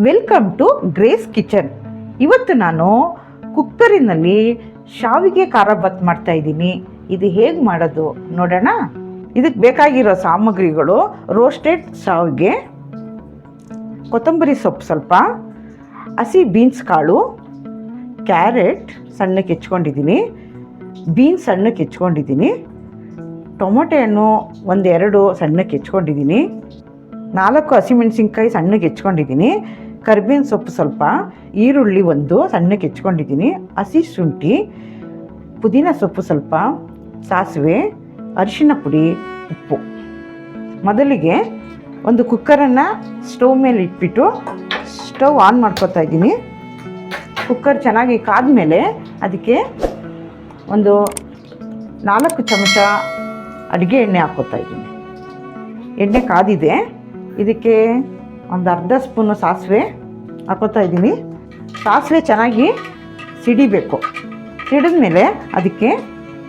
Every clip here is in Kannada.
ವೆಲ್ಕಮ್ ಟು ಗ್ರೇಸ್ ಕಿಚನ್ ಇವತ್ತು ನಾನು ಕುಕ್ಕರಿನಲ್ಲಿ ಶಾವಿಗೆ ಖಾರ ಬತ್ ಮಾಡ್ತಾ ಇದ್ದೀನಿ. ಇದು ಹೇಗೆ ಮಾಡೋದು ನೋಡೋಣ. ಇದಕ್ಕೆ ಬೇಕಾಗಿರೋ ಸಾಮಗ್ರಿಗಳು ರೋಸ್ಟೆಡ್ ಶಾವಿಗೆ, ಕೊತ್ತಂಬರಿ ಸೊಪ್ಪು ಸ್ವಲ್ಪ, ಹಸಿ ಬೀನ್ಸ್ ಕಾಳು ಕ್ಯಾರೆಟ್ ಸಣ್ಣಕ್ಕೆ ಹೆಚ್ಕೊಂಡಿದ್ದೀನಿ. ಬೀನ್ಸ್ ಸಣ್ಣಕ್ಕೆ ಹೆಚ್ಕೊಂಡಿದ್ದೀನಿ. ಟೊಮೊಟೆ ಹಣ್ಣು ಒಂದೆರಡು ಸಣ್ಣಕ್ಕೆ ಹೆಚ್ಕೊಂಡಿದ್ದೀನಿ. ನಾಲ್ಕು ಹಸಿಮೆಣಸಿನ್ಕಾಯಿ ಸಣ್ಣಗೆ ಹೆಚ್ಕೊಂಡಿದ್ದೀನಿ. ಕರಿಬೇವಿನ ಸೊಪ್ಪು ಸ್ವಲ್ಪ, ಈರುಳ್ಳಿ ಒಂದು ಸಣ್ಣಕ್ಕೆ ಹೆಚ್ಕೊಂಡಿದ್ದೀನಿ ಹಸಿ ಶುಂಠಿ, ಪುದೀನ ಸೊಪ್ಪು ಸ್ವಲ್ಪ, ಸಾಸಿವೆ, ಅರಿಶಿನ ಪುಡಿ, ಉಪ್ಪು. ಮೊದಲಿಗೆ ಒಂದು ಕುಕ್ಕರನ್ನು ಸ್ಟವ್ ಮೇಲೆ ಇಟ್ಬಿಟ್ಟು ಸ್ಟವ್ ಆನ್ ಮಾಡ್ಕೊತಾ ಇದ್ದೀನಿ. ಕುಕ್ಕರ್ ಚೆನ್ನಾಗಿ ಕಾದ್ಮೇಲೆ ಅದಕ್ಕೆ ಒಂದು ನಾಲ್ಕು ಚಮಚ ಅಡುಗೆ ಎಣ್ಣೆ ಹಾಕ್ಕೋತಾ ಇದ್ದೀನಿ. ಎಣ್ಣೆ ಕಾದಿದೆ. ಇದಕ್ಕೆ ಒಂದು ಅರ್ಧ ಸ್ಪೂನ್ ಸಾಸಿವೆ ಹಾಕೋತಾ ಇದ್ದೀನಿ. ಸಾಸಿವೆ ಚೆನ್ನಾಗಿ ಸಿಡಿಬೇಕು. ಸಿಡಿದ ಮೇಲೆ ಅದಕ್ಕೆ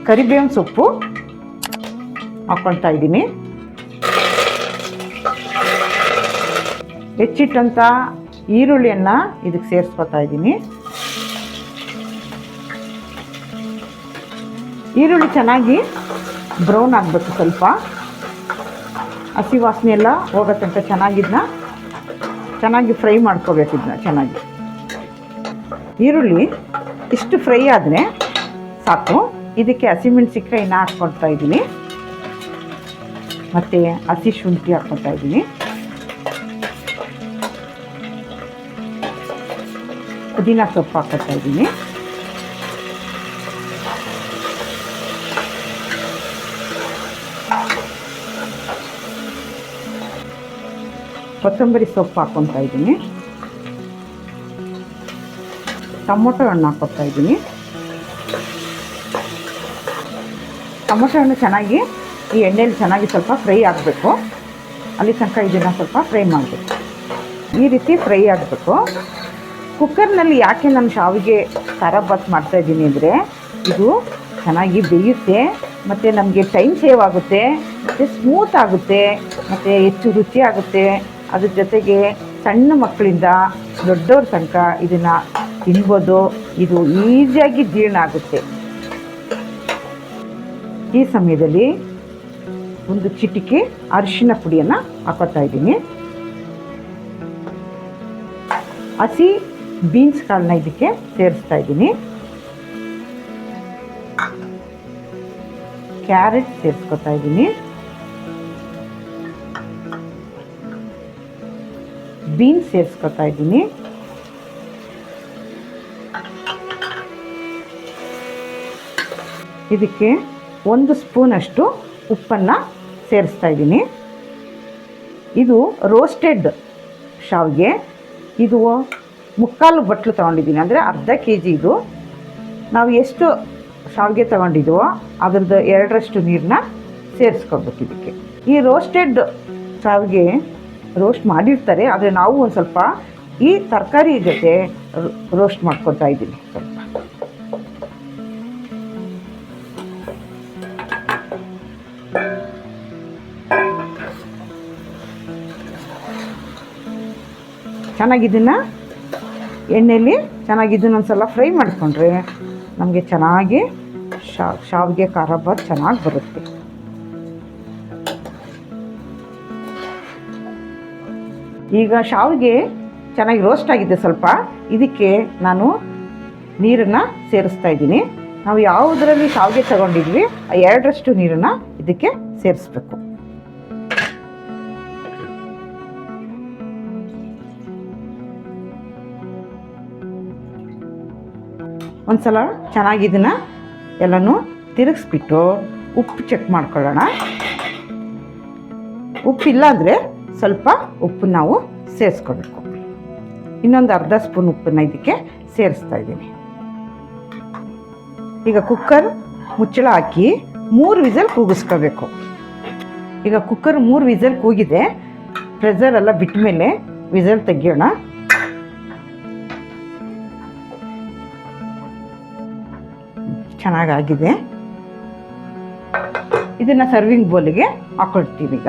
ಕರಿಬೇವಿನ ಸೊಪ್ಪು ಹಾಕ್ಕೊಳ್ತಾ ಇದ್ದೀನಿ. ಹೆಚ್ಚಿಟ್ಟಂಥ ಈರುಳ್ಳಿಯನ್ನು ಇದಕ್ಕೆ ಸೇರಿಸ್ಕೊತಾ ಇದ್ದೀನಿ. ಈರುಳ್ಳಿ ಚೆನ್ನಾಗಿ ಬ್ರೌನ್ ಆಗಬೇಕು ಸ್ವಲ್ಪ. ಹಸಿ ವಾಸನೆ ಎಲ್ಲ ಹೋಗೋ ತನಕ ಚೆನ್ನಾಗಿದ್ನ? ಚೆನ್ನಾಗಿ ಫ್ರೈ ಮಾಡ್ಕೋಬೇಕು ಇದನ್ನ ಚೆನ್ನಾಗಿ. ಈರುಳ್ಳಿ, ಇಷ್ಟು ಫ್ರೈ ಆದರೆ ಸಾಕು. ಇದಕ್ಕೆ ಹಸಿಮೆಣ್ಸಿನ್ಕಾಯಿನ ಹಾಕ್ಕೊಳ್ತಾ ಇದ್ದೀನಿ. ಮತ್ತು ಹಸಿ ಶುಂಠಿ ಹಾಕ್ಕೊಳ್ತಾ ಇದ್ದೀನಿ. ಪುದೀನ ಸೊಪ್ಪು ಹಾಕ್ಕೊಳ್ತಾ ಇದ್ದೀನಿ. ಕೊತ್ತಂಬರಿ ಸೊಪ್ಪು ಹಾಕ್ಕೊತಾ ಇದ್ದೀನಿ. ಟೊಮೊಟೊ ಹಣ್ಣು ಹಾಕ್ಕೊತಾ ಇದ್ದೀನಿ. ಟೊಮೊಟೊ ಹಣ್ಣು ಚೆನ್ನಾಗಿ, ಈ ಎಣ್ಣೆಲಿ ಚೆನ್ನಾಗಿ ಸ್ವಲ್ಪ ಫ್ರೈ ಆಗಬೇಕು. ಅಲ್ಲಿ ತನಕ ಇದನ್ನು ಸ್ವಲ್ಪ ಫ್ರೈ ಮಾಡಬೇಕು. ಈ ರೀತಿ ಫ್ರೈ ಆಗಬೇಕು. ಕುಕ್ಕರ್ನಲ್ಲಿ ಯಾಕೆ ನಾನು ಶಾವಿಗೆ ಖಾರ ಬಾತ್ ಮಾಡ್ತಾ ಇದ್ದೀನಿ ಅಂದರೆ, ಇದು ಚೆನ್ನಾಗಿ ಬೇಯುತ್ತೆ, ಮತ್ತು ನಮಗೆ ಟೈಮ್ ಸೇವ್ ಆಗುತ್ತೆ, ಮತ್ತು ಸ್ಮೂತ್ ಆಗುತ್ತೆ, ಮತ್ತು ಹೆಚ್ಚು ರುಚಿ ಆಗುತ್ತೆ ಅದ್ರ ಜೊತೆಗೆ ಸಣ್ಣ ಮಕ್ಕಳಿಂದ ದೊಡ್ಡವ್ರ ತನಕ ಇದನ್ನು ತಿನ್ಬೋದು. ಇದು ಈಸಿಯಾಗಿ ಜೀರ್ಣ ಆಗುತ್ತೆ. ಈ ಸಮಯದಲ್ಲಿ ಒಂದು ಚಿಟಿಕೆ ಅರಿಶಿನ ಪುಡಿಯನ್ನು ಹಾಕೋತಾ ಇದ್ದೀನಿ. ಹಸಿ ಬೀನ್ಸ್ ಕಾಳನ್ನ ಇದಕ್ಕೆ ಸೇರಿಸ್ತಾ ಇದ್ದೀನಿ. ಕ್ಯಾರೆಟ್ ಸೇರಿಸ್ಕೊತಾ ಇದ್ದೀನಿ. ಬೀನ್ಸ್ ಸೇರಿಸ್ಕೊತಾ ಇದ್ದೀನಿ. ಇದಕ್ಕೆ ಒಂದು ಸ್ಪೂನಷ್ಟು ಉಪ್ಪನ್ನು ಸೇರಿಸ್ತಾ ಇದ್ದೀನಿ. ಇದು ರೋಸ್ಟೆಡ್ ಶಾವಿಗೆ. ಇದು ಮುಕ್ಕಾಲು ಬಟ್ಲು ತೊಗೊಂಡಿದ್ದೀನಿ, ಅಂದರೆ ಅರ್ಧ ಕೆ ಜಿ ಇದು. ನಾವು ಎಷ್ಟು ಶಾವಿಗೆ ತೊಗೊಂಡಿದ್ವೋ ಅದ್ರದ್ದು ಎರಡರಷ್ಟು ನೀರನ್ನ ಸೇರಿಸ್ಕೊಬೇಕು ಇದಕ್ಕೆ. ಈ ರೋಸ್ಟೆಡ್ ಶಾವಿಗೆ ರೋಸ್ಟ್ ಮಾಡಿರ್ತಾರೆ, ಆದರೆ ನಾವು ಒಂದು ಸ್ವಲ್ಪ ಈ ತರಕಾರಿ ಜೊತೆ ರೋಸ್ಟ್ ಮಾಡ್ಕೊತಾ ಇದ್ದೀನಿ. ಸ್ವಲ್ಪ. ಚೆನ್ನಾಗಿದ್ದನ್ನ ಎಣ್ಣೆಯಲ್ಲಿ ಚೆನ್ನಾಗಿದ್ದನ್ನು ಒಂದು ಸಲ ಫ್ರೈ ಮಾಡಿಕೊಂಡ್ರೆ ನಮಗೆ ಚೆನ್ನಾಗಿ ಶಾವ್ ಶಾವಿಗೆ ಖಾರ ಬಾತ್ ಚೆನ್ನಾಗಿ ಬರುತ್ತೆ. ಈಗ ಶಾವಿಗೆ ಚೆನ್ನಾಗಿ ರೋಸ್ಟ್ ಆಗಿದೆ ಸ್ವಲ್ಪ. ಇದಕ್ಕೆ ನಾನು ನೀರನ್ನು ಸೇರಿಸ್ತಾ ಇದ್ದೀನಿ. ನಾವು ಯಾವುದರಲ್ಲಿ ಶಾವಿಗೆ ತಗೊಂಡಿದ್ವಿ, ಆ ಎರಡರಷ್ಟು ನೀರನ್ನು ಇದಕ್ಕೆ ಸೇರಿಸ್ಬೇಕು. ಒಂದ್ಸಲ ಚೆನ್ನಾಗಿ ಇದನ್ನು ಎಲ್ಲನೂ ತಿರುಗಿಸ್ಬಿಟ್ಟು ಉಪ್ಪು ಚೆಕ್ ಮಾಡ್ಕೊಳ್ಳೋಣ. ಉಪ್ಪು ಅಂದರೆ ಸ್ವಲ್ಪ ಉಪ್ಪು ನಾವು ಸೇರಿಸ್ಕೋಬೇಕು. ಇನ್ನೊಂದು ಅರ್ಧ ಸ್ಪೂನ್ ಉಪ್ಪನ್ನು ಇದಕ್ಕೆ ಸೇರಿಸ್ತಾ ಇದ್ದೀನಿ. ಈಗ ಕುಕ್ಕರ್ ಮುಚ್ಚಳ ಹಾಕಿ ಮೂರು ವಿಸಲ್ ಕೂಗಿಸ್ಕೋಬೇಕು. ಈಗ ಕುಕ್ಕರ್ ಮೂರು ವಿಸಲ್ ಕೂಗಿದೆ. ಪ್ರೆಸರ್ ಎಲ್ಲ ಬಿಟ್ಟ ಮೇಲೆ ವಿಸಲ್ ತೆಗಿಯೋಣ. ಚೆನ್ನಾಗಾಗಿದೆ. ಇದನ್ನು ಸರ್ವಿಂಗ್ ಬೌಲಿಗೆ ಹಾಕೊಳ್ತೀವಿ ಈಗ.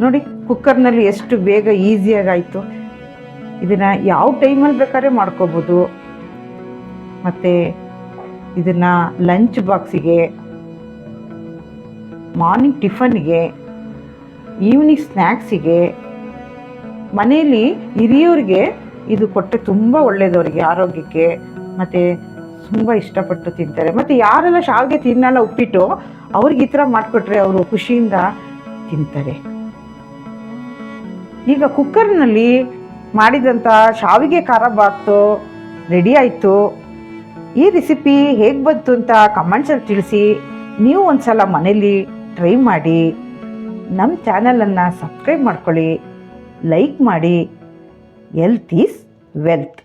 ನೋಡಿ ಕುಕ್ಕರ್ನಲ್ಲಿ ಎಷ್ಟು ಬೇಗ ಈಸಿಯಾಗಾಯಿತು ಇದನ್ನು ಯಾವ ಟೈಮಲ್ಲಿ ಬೇಕಾದ್ರೆ ಮಾಡ್ಕೋಬೋದು. ಮತ್ತು ಇದನ್ನು ಲಂಚ್ ಬಾಕ್ಸಿಗೆ ಮಾರ್ನಿಂಗ್ ಟಿಫನ್ಗೆ ಈವ್ನಿಂಗ್ ಸ್ನ್ಯಾಕ್ಸಿಗೆ ಮನೆಯಲ್ಲಿ ಹಿರಿಯವ್ರಿಗೆ ಇದು ಕೊಟ್ಟರೆ ತುಂಬ ಒಳ್ಳೆಯದವರಿಗೆ ಆರೋಗ್ಯಕ್ಕೆ. ಮತ್ತು ತುಂಬ ಇಷ್ಟಪಟ್ಟು ತಿಂತಾರೆ. ಮತ್ತು ಯಾರೆಲ್ಲ ಶಾವಿಗೆ ತಿನ್ನಲ್ಲ ಉಪ್ಪಿಟ್ಟು, ಅವ್ರಿಗೆ ಈ ಥರ ಮಾಡಿಕೊಟ್ರೆ ಅವರು ಖುಷಿಯಿಂದ ತಿಂತಾರೆ. ಈಗ ಕುಕ್ಕರ್ನಲ್ಲಿ ಮಾಡಿದಂಥ ಶಾವಿಗೆ ಖಾರ ಬಾತು ರೆಡಿ ಆಯಿತು. ಈ ರೆಸಿಪಿ ಹೇಗೆ ಬಂತು ಅಂತ ಕಮೆಂಟ್ಸಲ್ಲಿ ತಿಳಿಸಿ, ನೀವು ಒಂದ್ಸಲ ಮನೇಲಿ ಟ್ರೈ ಮಾಡಿ. ನಮ್ಮ ಚಾನಲನ್ನು ಸಬ್ಸ್ಕ್ರೈಬ್ ಮಾಡ್ಕೊಳ್ಳಿ, ಲೈಕ್ ಮಾಡಿ. Health is wealth